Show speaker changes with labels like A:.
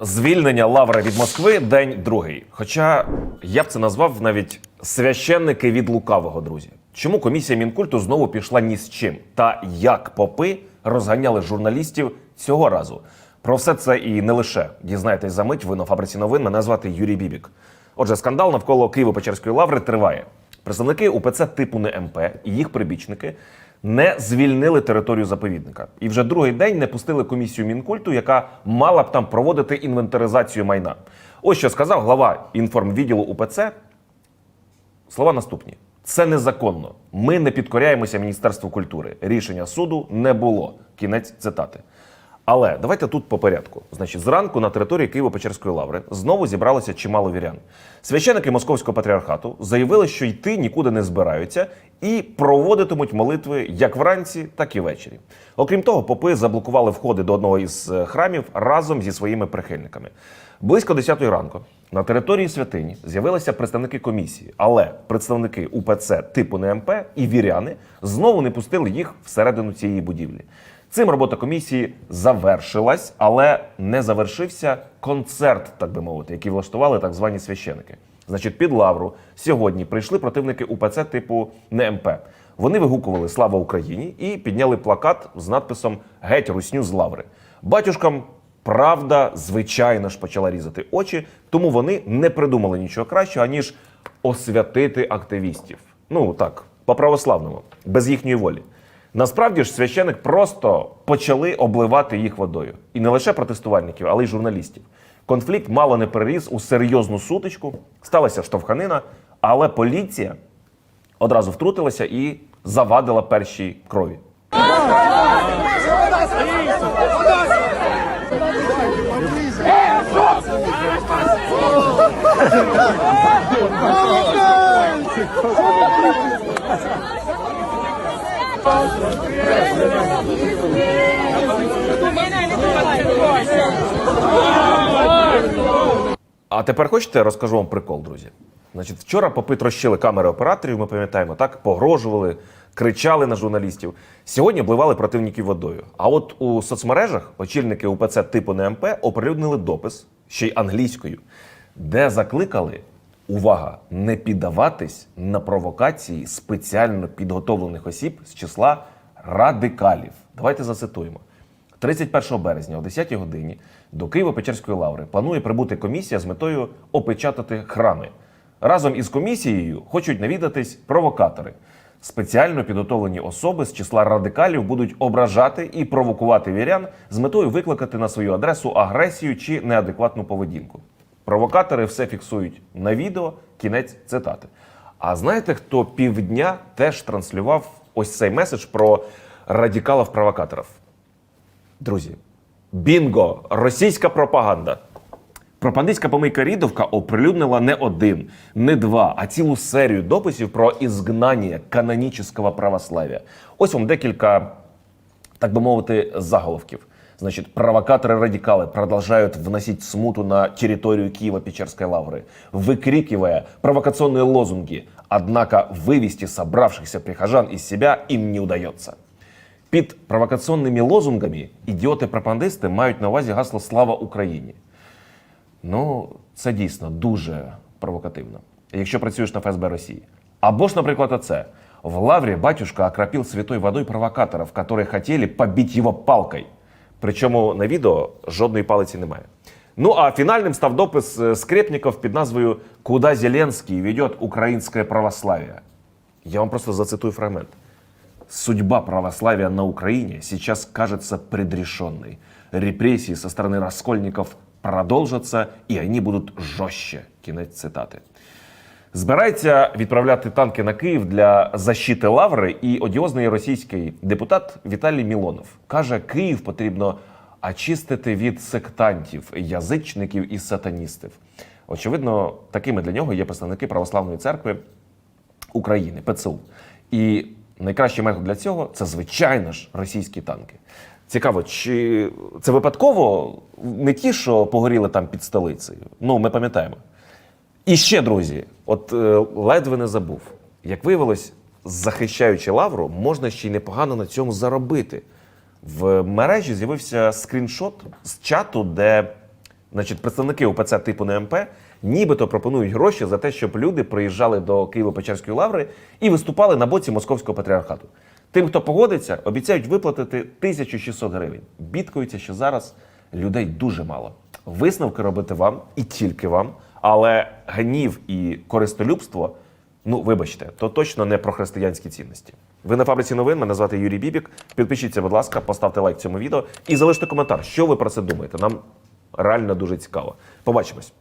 A: Звільнення Лавра від Москви день другий. Хоча я б це назвав навіть священники від лукавого, друзі. Чому комісія мінкульту знову пішла ні з чим? Та як попи розганяли журналістів цього разу? Про все це і не лише дізнаєтесь за мить. Ви на фабриці новин. Мене звати Юрій Бібік. Отже, скандал навколо Києво-Печерської лаври триває. Представники УПЦ типу не МП і їх прибічники не звільнили територію заповідника. І вже другий день не пустили комісію мінкульту, яка мала б там проводити інвентаризацію майна. Ось що сказав глава інформвідділу УПЦ. Слова наступні: це незаконно. Ми не підкоряємося Міністерству культури. Рішення суду не було. Кінець цитати. Але давайте тут по порядку. Значить, зранку на території Києво-Печерської лаври знову зібралося чимало вірян. Священики Московського патріархату заявили, що йти нікуди не збираються і проводитимуть молитви як вранці, так і ввечері. Окрім того, попи заблокували входи до одного із е, храмів разом зі своїми прихильниками. Близько 10 ранку на території святині з'явилися представники комісії, але представники УПЦ типу НМП і віряни знову не пустили їх всередину цієї будівлі. Цим робота комісії завершилась, але не завершився концерт, так би мовити, який влаштували так звані священики. Значить, під лавру сьогодні прийшли противники УПЦ типу НМП. Вони вигукували Слава Україні і підняли плакат з надписом Геть русню з лаври. Батюшкам правда, звичайно ж, почала різати очі, тому вони не придумали нічого кращого, аніж освятити активістів. Ну так, по-православному, без їхньої волі. Насправді ж священик просто почали обливати їх водою. І не лише протестувальників, але й журналістів. Конфлікт мало не переріс у серйозну сутичку, сталася штовханина, але поліція одразу втрутилася і завадила першій крові. А тепер хочете, розкажу вам прикол, друзі. Значить, вчора попи трощили камери операторів, ми пам'ятаємо, так погрожували, кричали на журналістів. Сьогодні обливали противників водою. А от у соцмережах очільники УПЦ типу НМП оприлюднили допис ще й англійською, де закликали увага не піддаватись на провокації спеціально підготовлених осіб з числа радикалів. Давайте зацитуємо. 31 березня о 10 годині до Києво-Печерської лаври планує прибути комісія з метою опечатати храми. Разом із комісією хочуть навідатись провокатори. Спеціально підготовлені особи з числа радикалів будуть ображати і провокувати вірян з метою викликати на свою адресу агресію чи неадекватну поведінку. Провокатори все фіксують на відео. Кінець цитати. А знаєте, хто півдня теж транслював ось цей меседж про радикалів-провокаторів? Друзі, бінго! Російська пропаганда. Пропагандистська помийка Рідовка оприлюднила не один, не два, а цілу серію дописів про ізгнання канонічного православ'я. Ось вам декілька, так би мовити, заголовків. Значит, провокаторы-радикалы продолжают вносить смуту на территорию Киева-Печерской лавры, выкрикивая провокационные лозунги. Однако вывести собравшихся прихожан из себя им не удается. Під провокаційними лозунгами ідіоти-пропагандисти мають на увазі гасло Слава Україні. Ну, це дійсно дуже провокативно, якщо працюєш на ФСБ Росії. Або ж, наприклад, оце. В Лаврі батюшка окропил святой водой провокаторів, які хотіли побити його палкою. Причому на відео жодної палиці немає. Ну а фінальним став допис е, скрепників під назвою Куда Зеленський веде українське православие. Я вам просто зацитую фрагмент. Судьба православия на Украине сейчас кажется предрешенной. Репрессии со стороны раскольников продолжатся, и они будут жестче. Кінець цитати. Збирається відправляти танки на Київ для защити лаври, і одіозний російський депутат Віталій Мілонов каже, Київ потрібно очистити від сектантів, язичників і сатаністів. Очевидно, такими для нього є представники православної церкви України, ПЦУ. І найкращий метод для цього це, звичайно ж, російські танки. Цікаво, чи це випадково не ті, що погоріли там під столицею? Ну, ми пам'ятаємо. І ще, друзі, от е, ледве не забув. Як виявилось, захищаючи лавру, можна ще й непогано на цьому заробити. В мережі з'явився скріншот з чату, де Значить, представники УПЦ типу НМП нібито пропонують гроші за те, щоб люди приїжджали до Києво-Печерської лаври і виступали на боці московського патріархату. Тим, хто погодиться, обіцяють виплатити 1600 гривень. Бідкаються, що зараз людей дуже мало. Висновки робити вам і тільки вам, але гнів і користолюбство Ну, вибачте, то точно не про християнські цінності. Ви на фабриці новин. Мене звати Юрій Бібік. Підпишіться, будь ласка, поставте лайк цьому відео і залиште коментар, що ви про це думаєте. Нам реально дуже цікаво. Побачимось.